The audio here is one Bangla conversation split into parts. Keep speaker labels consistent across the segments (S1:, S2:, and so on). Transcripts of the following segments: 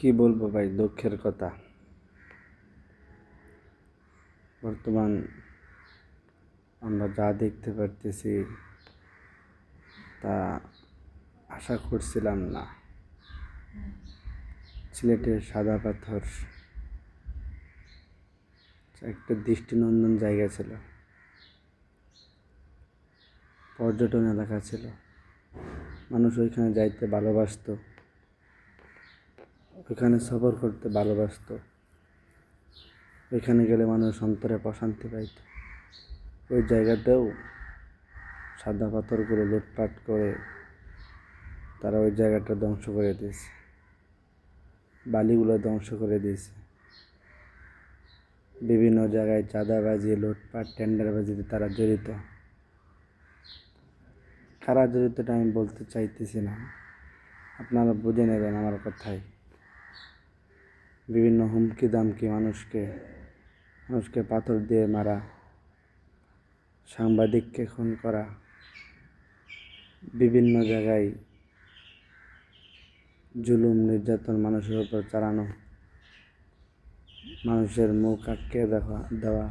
S1: কি বলব ভাই, দুঃখের কথা। বর্তমান আমরা যা দেখতে পারতেছি তা আশা করছিলাম না। সিলেটের সাদা পাথর একটা দৃষ্টিনন্দন জায়গা ছিল। পর্যটন এলাকা ছিল। মানুষ ওইখানে যাইতে ভালোবাসতো। ওইখানে সফর করতে ভালোবাসতো। ওইখানে গেলে মানুষ অন্তরে প্রশান্তি পাইত। ওই জায়গাতেও সাদা পাথরগুলো লুটপাট করে তারা ওই জায়গাটা ধ্বংস করে দিয়েছে। বালিগুলো ধ্বংস করে দিয়েছে। বিভিন্ন জায়গায় চাঁদা চাঁদাবাজি, লুটপাট টেন্ডার টেন্ডারবাজিতে তারা জড়িত। কারা জড়িতটা আমি বলতে চাইতেছি না। আপনারা বুঝে নেবেন আমার কথাই বিভিন্ন হুমকি দামকি মানুষকে মানুষকে পাথর দিয়ে মারা, সাংবাদিককে খুন করা, বিভিন্ন জায়গায় জুলুম, নির্যাতন মানুষের উপর চালানো, মানুষের মুখ আটকে দেখা দেওয়া,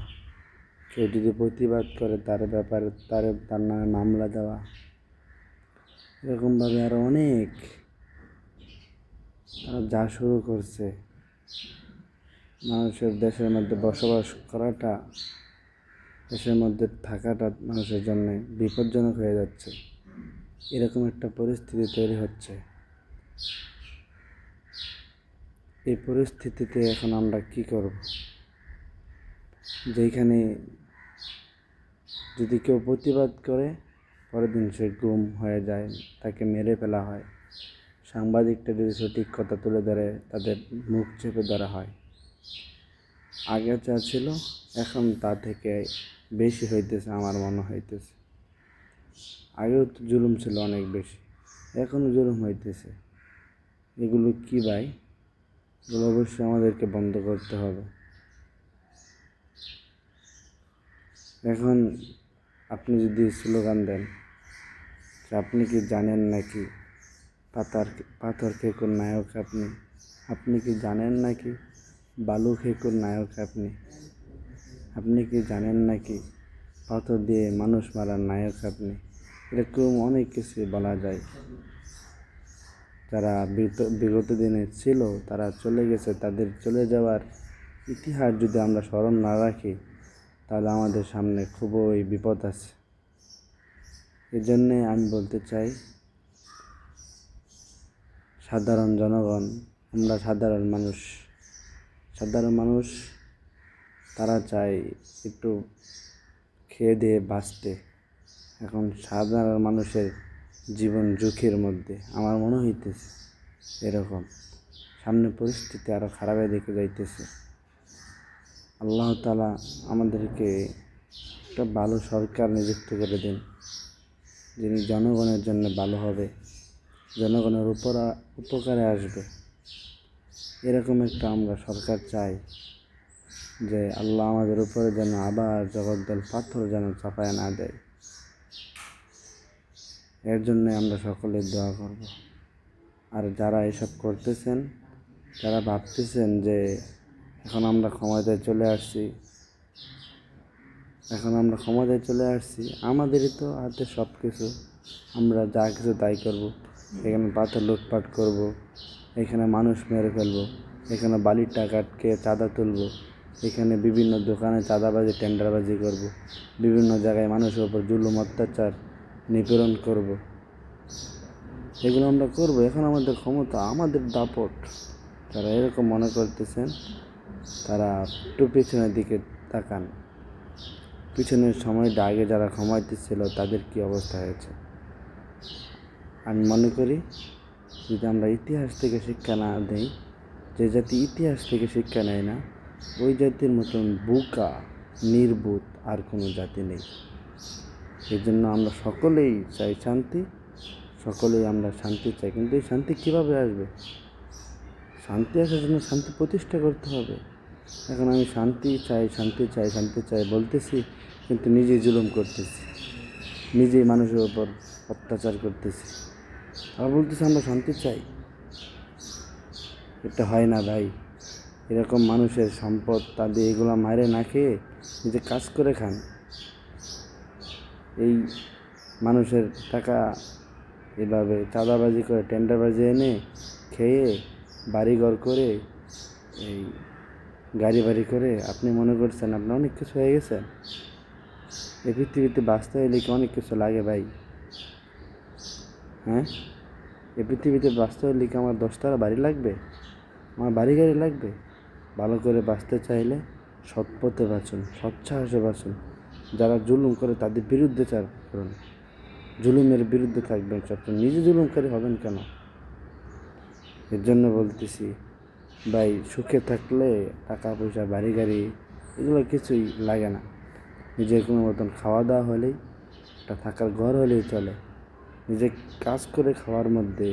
S1: কেউ যদি প্রতিবাদ করে তার ব্যাপারে, তার তার নামে মামলা দেওয়া, এরকমভাবে আরও অনেক তারা যা শুরু করছে। মানুষের দেশের মধ্যে বসবাস করাটা, দেশের মধ্যে থাকাটা মানুষের জন্য বিপজ্জনক হয়ে যাচ্ছে। এরকম একটা পরিস্থিতি তৈরি হচ্ছে। এই পরিস্থিতিতে এখন আমরা কি করব? যেখানে যদি কেউ প্রতিবাদ করে, পরের দিন সে গুম হয়ে যায়, তাকে মেরে ফেলা হয়। সাংবাদিকটা যদি সঠিক কথা তুলে ধরে, তাদের মুখ চেপে ধরা হয়। আগে যা ছিল, এখন তা থেকে বেশি হইতেছে, আমার মনে হইতেছে। আগেও তো জুলুম ছিল অনেক বেশি এখনও জুলুম হইতেছে। এগুলো কি ভাই? এগুলো অবশ্যই আমাদেরকে বন্ধ করতে হবে। এখন আপনি যদি স্লোগান দেন আপনি কি জানেন নাকি? পাতার পাথর খেকুর নায়ক আপনি। আপনি কি জানেন নাকি? বালু খেকুর নায়ক আপনি। আপনি কি জানেন নাকি? পাথর দিয়ে মানুষ মারার নায়ক আপনি। এরকম অনেক কিছু বলা যায়। যারা বিগত দিনে ছিল, তারা চলে গেছে। তাদের চলে যাওয়ার ইতিহাস যদি আমরা স্মরণ না রাখি, তাহলে আমাদের সামনে খুবই বিপদ আছে। এই জন্যে আমি বলতে চাই সাধারণ জনগণ, আমরা সাধারণ মানুষ। সাধারণ মানুষ, তারা চায় একটু খেয়ে দিয়ে বাঁচতে। এখন সাধারণ মানুষের জীবন ঝুঁকির মধ্যে, আমার মনে হইতেছে এরকম। সামনে পরিস্থিতি আরও খারাপের দিকে যাইতেছে। আল্লাহ তালা আমাদেরকে একটা ভালো সরকার নিযুক্ত করে দিন, যিনি জনগণের জন্য ভালো হবে। জনগণের উপর উপকারে আসবে। এরকম একটা আমরা সরকার চাই যে আল্লাহ আমাদের উপরে যেন আবার জগদ্দল পাথর যেন চাপায় না দেয়। এর জন্যে আমরা সকলে দোয়া করব। আর যারা এসব করতেছেন, যারা ভাবতেছেন যে এখন আমরা ক্ষমতায় চলে আসছি, এখন আমরা ক্ষমতায় চলে আসছি, আমাদেরই তো হাতে সব কিছু আমরা যা কিছু তাই করব। এখানে পাথর লুটপাট করব, এখানে মানুষ মেরে ফেলব, এখানে বালির টাকাটকে চাঁদা তুলব, এখানে বিভিন্ন দোকানে চাঁদাবাজি, টেন্ডারবাজি করব, বিভিন্ন জায়গায় মানুষের উপর জুলুম, অত্যাচার নিপীড়ন করব। এগুলো আমরা করব, এখন আমাদের ক্ষমতা আমাদের দাপট। তারা এরকম মনে করতেছেন, তারা একটু পিছনের দিকে তাকান। পিছনের সময়টা আগে যারা ক্ষমাইতেছিল তাদের কি অবস্থা হয়েছে? আমি মনে করি যদি আমরা ইতিহাস থেকে শিক্ষা না দেই, যে জাতি ইতিহাস থেকে শিক্ষা নেয় না, ওই জাতির মতন বুকা নির্বুত আর কোনো জাতি নেই। এই জন্য আমরা সকলেই চাই শান্তি, সকলেই আমরা শান্তি চাই। কিন্তু এই শান্তি কীভাবে আসবে? শান্তি আসার জন্য শান্তি প্রতিষ্ঠা করতে হবে। এখন আমি শান্তি চাই শান্তি চাই শান্তি চাই বলতেছি, কিন্তু নিজেই জুলুম করতেছি। নিজেই মানুষের ওপর অত্যাচার করতেছি। তারা বলতেছে, আমরা শান্তি চাই। এটা হয় না ভাই। এরকম মানুষের সম্পদ, তাদের এগুলো মারে না খেয়ে নিজে কাজ করে খান। এই মানুষের টাকা এভাবে চাঁদাবাজি করে, টেন্ডারবাজি এনে খেয়ে বাড়িঘর করে, এই গাড়ি বাড়ি করে, আপনি মনে করছেন আপনি অনেক কিছু হয়ে গেছেন এই পৃথিবীতে বাঁচতে হলে কি অনেক কিছু লাগে ভাই? হ্যাঁ? এই পৃথিবীতে বাঁচতে হলে কি আমার দশতলা বাড়ি লাগবে? আমার বাড়ি গাড়ি লাগবে? ভালো করে বাঁচতে চাইলে সৎ পথে বাঁচুন সচ্ছাসে বাঁচুন। যারা জুলুম করে তাদের বিরুদ্ধে চার করুন জুলুমের বিরুদ্ধে থাকবেন সবসময় নিজে জুলুমকারী হবেন কেন? এর জন্য বলতেছি, ভাই, সুখে থাকলে টাকা পয়সা বাড়ি গাড়ি এগুলো কিছুই লাগে না। নিজের কোনো মতন খাওয়া দাওয়া হলেই, একটা থাকার ঘর হলেই চলে। নিজে কাজ করে খাওয়ার মধ্যে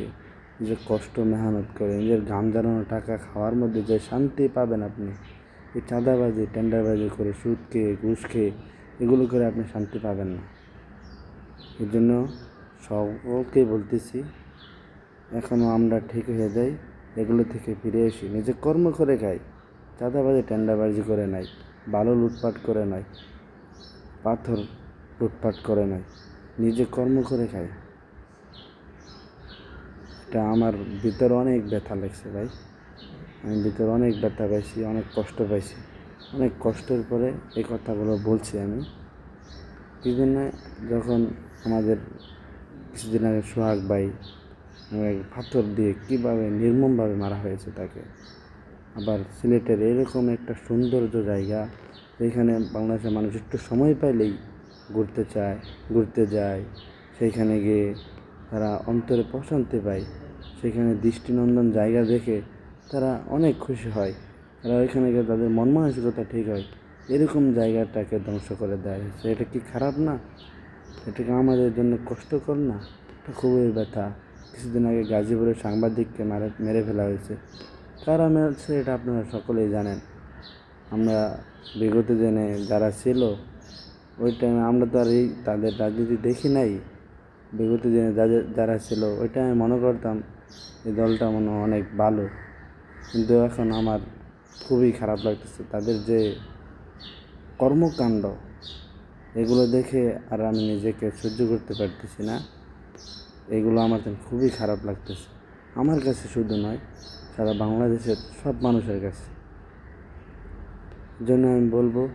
S1: যে কষ্ট, মেহনত করে, নিজের ঘাম জ্বালানো টাকা খাওয়ার মধ্যে যে শান্তি পাবেন আপনি, এই চাঁদাবাজি, টেন্ডারবাজি করে সুদ খেয়ে, ঘুষ খেয়ে, এগুলো করে আপনি শান্তি পাবেন না। এর জন্য সকলকে বলতেছি এখনও আমরা ঠিক হয়ে যাই, এগুলো থেকে ফিরে এসি নিজে কর্ম করে খাই, চাঁদাবাজি, টেন্ডারবাজি করে নাই, বালু লুটপাট করে নাই, পাথর লুটপাট করে নাই, নিজে কর্ম করে খাই। এটা আমার ভিতরে অনেক ব্যথা লাগছে ভাই। আমি ভিতরে অনেক ব্যথা পাইছি, অনেক কষ্ট পাইছি। অনেক কষ্টের পরে এই কথাগুলো বলছি আমি। জন্য যখন আমাদের কিছুদিন আগে সোহাগ ভাই পাথর দিয়ে কীভাবে নির্মমভাবে মারা হয়েছে তাকে, আবার সিলেটের এরকম একটা সৌন্দর্য জায়গা যেখানে বাংলাদেশের মানুষ একটু সময় পাইলেই ঘুরতে চায়, ঘুরতে যায়, সেইখানে গিয়ে তারা অন্তরে প্রশান্তি পায়। সেখানে দৃষ্টিনন্দন জায়গা দেখে তারা অনেক খুশি হয়। তারা ওইখানে গিয়ে তাদের মন মানসিকতা ঠিক হয়। এরকম জায়গাটাকে ধ্বংস করে দেয়। সেটা কি খারাপ না? এটাকে আমাদের জন্য কষ্টকর না? এটা খুবই ব্যথা। কিছুদিন আগে গাজীপুরের সাংবাদিককে মারে, মেরে ফেলা হয়েছে। কারা মেরেছে এটা আপনারা সকলেই জানেন। আমরা বিগত দিনে যারা ছিল, ওই টাইমে আমরা তো আর এই তাদের রাজনীতি দেখি নাই। বিগত দিনে যাদের যারা ছিল, ওইটা আমি মনে করতাম এই দলটা মনে অনেক ভালো। কিন্তু এখন আমার খুবই খারাপ লাগতেছে। তাদের যে কর্মকাণ্ড, এগুলো দেখে আর আমি নিজেকে সহ্য করতে পারতেছি না। এগুলো আমার জন্য খুবই খারাপ লাগতেছে। আমার কাছে শুধু নয়, সারা বাংলাদেশের সব মানুষের কাছে। জন্য আমি বলব,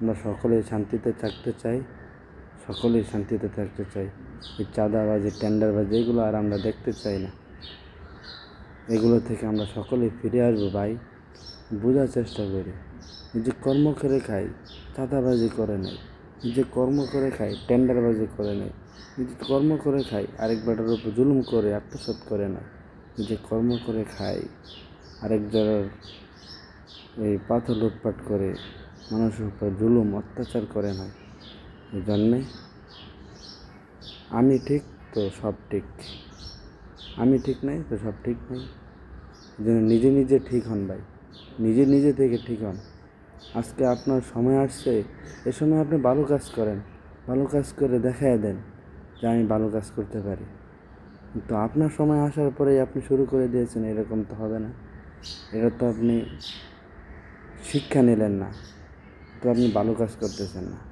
S1: আমরা সকলেই শান্তিতে থাকতে চাই। সকলেই শান্তিতে থাকতে চাই এই চাঁদাবাজি টেন্ডারবাজি এগুলো আর আমরা দেখতে চাই না। এগুলো থেকে আমরা সকলেই ফিরে আসব ভাই। বোঝার চেষ্টা করি। নিজে কর্ম করে খাই চাঁদাবাজি করে নেই। নিজে কর্ম করে খাই টেন্ডারবাজি করে নেই। নিজে কর্ম করে খাই আরেক বেটার উপর জুলুম করে, আত্মসাৎ করে না। নিজে কর্ম করে খাই আরেক জনের এই পাথর লুটপাট করে, মানুষের উপর জুলুম, অত্যাচার করে না। জন্যে আমি ঠিক তো সব ঠিক। আমি ঠিক নাই তো সব ঠিক নেই। যেন নিজে নিজে ঠিক হন ভাই। নিজে নিজে থেকে ঠিক হন। আজকে আপনার সময় আসছে। এ সময় আপনি ভালো কাজ করেন। ভালো কাজ করে দেখায় দেন যে আমি ভালো কাজ করতে পারি। কিন্তু আপনার সময় আসার পরেই আপনি শুরু করে দিয়েছেন এরকম তো হবে না। এটা তো আপনি শিক্ষা নিলেন না। তো আপনি ভালো কাজ করতেছেন না।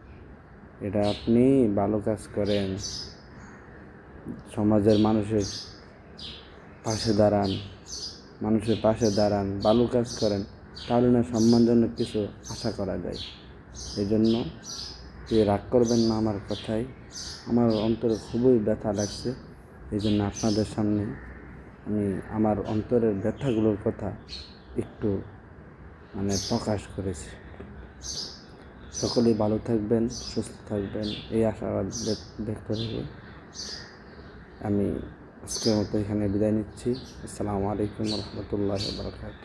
S1: এটা আপনি ভালো কাজ করেন। সমাজের মানুষের পাশে দাঁড়ান, মানুষের পাশে দাঁড়ান, ভালো কাজ করেন, তাহলে না সম্মানজনক কিছু আশা করা যায়। এই জন্য কেউ রাগ করবেন না আমার কথায়, আমার অন্তরে খুবই ব্যথা লাগছে। এই জন্য আপনাদের সামনে আমি আমার অন্তরের ব্যথাগুলোর কথা একটু মানে প্রকাশ করেছি। সকলেই ভালো থাকবেন, সুস্থ থাকবেন, এই আশা দেখতে রেখে আমি আজকের মতো এখানে বিদায় নিচ্ছি। আসসালামু আলাইকুম রহমতুল্লাহ বারকাত